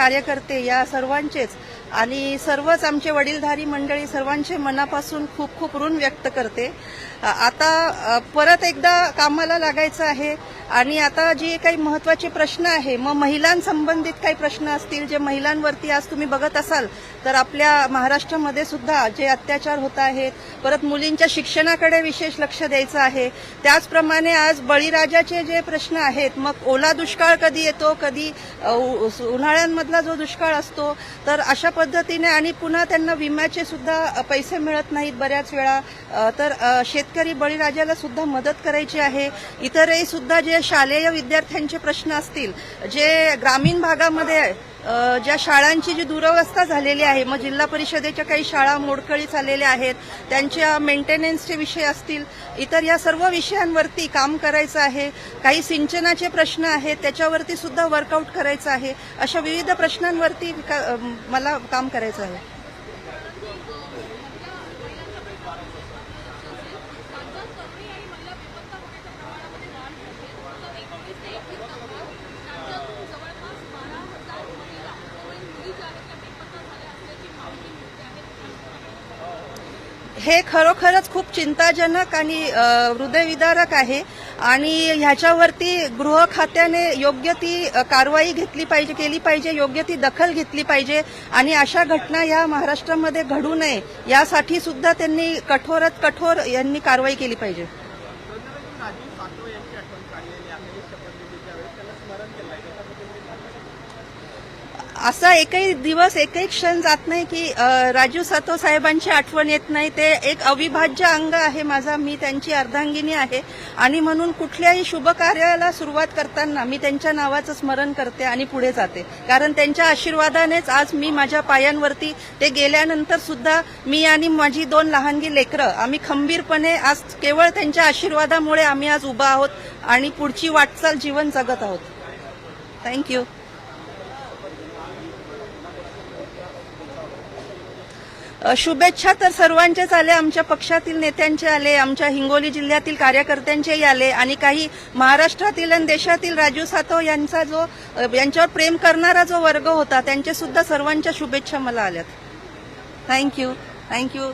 कार्यकर्ते या सर्वांचेच आणि सर्वच आमचे वडीलधारी मंडळी सर्वांचे मनापासून खूप खूप ऋण व्यक्त करते. आता परत एकदा कामाला लागायचं आहे. आणि आता जे काही महत्त्वाचे प्रश्न आहे मग महिलांसंबंधित काही प्रश्न असतील जे महिलांवरती आज तुम्ही बघत असाल तर आपल्या महाराष्ट्रामध्ये सुद्धा जे अत्याचार होत आहेत परत मुलींच्या शिक्षणाकडे विशेष लक्ष द्यायचं आहे. त्याचप्रमाणे आज बळीराजाचे जे प्रश्न आहेत मग ओला दुष्काळ कधी येतो कधी उन्हाळ्यांमधला जो दुष्काळ असतो तर अशा पद्धतीने आणि पुन्हा त्यांना विम्याचे सुद्धा पैसे मिळत नाहीत बऱ्याच वेळा. तर शेतकरी बळीराजाला सुद्धा मदत करायची आहे. इतरही सुद्धा जे शालेय विद्यार्थ्यांचे प्रश्न असतील जे ग्रामीण भागामध्ये ज्या शाळांची जी दुरवस्था झालेली आहे मग जिल्हा परिषदेच्या काही शाळा मोडकळीस आलेल्या आहेत त्यांच्या मेंटेनन्सचे विषय असतील इतर या सर्व विषयांवरती काम करायचं आहे काही सिंचनाचे प्रश्न आहेत त्याच्यावरती सुद्धा वर्कआउट करायचं आहे अशा विविध प्रश्नांवरती का- मला काम करायचं आहे. हे खरोखरच खूप चिंताजनक आणि हृदयविदारक आहे. आणि ह्याच्यावरती गृह खात्याने योग्य ती कारवाई घेतली पाहिजे केली पाहिजे योग्य ती दखल घेतली पाहिजे. आणि अशा घटना या महाराष्ट्रामध्ये घडू नये यासाठी सुद्धा त्यांनी कठोरात कठोर यांनी कारवाई केली पाहिजे. असा एकही दिवस एकही क्षण जात नाही की राजू सातो साहेबांची आठवण येत नाही. ते एक अविभाज्य अंग आहे माझा. मी त्यांची अर्धांगिनी आहे. आणि म्हणून कुठल्याही शुभ कार्याला सुरुवात करताना मी त्यांच्या नावाचं स्मरण करते आणि पुढे जाते. कारण त्यांच्या आशीर्वादानेच आज मी माझ्या पायांवरती ते गेल्यानंतर सुद्धा मी आणि माझी दोन लहानगी लेकरं आम्ही खंबीरपणे आज केवळ त्यांच्या आशीर्वादामुळे आम्ही आज उभा आहोत आणि पुढची वाटचाल जीवन जगत आहोत. थँक्यू शुभेच्छा तर सर्वांचेच आले. आमच्या पक्षातील नेत्यांचे आले आमच्या हिंगोली जिल्ह्यातील कार्यकर्त्यांचेही आले आणि काही महाराष्ट्रातील आणि देशातील राजू सातव यांचा जो यांच्यावर प्रेम करणारा जो वर्ग होता त्यांचे सुद्धा सर्वांच्या शुभेच्छा मला आल्यात. Thank you thank you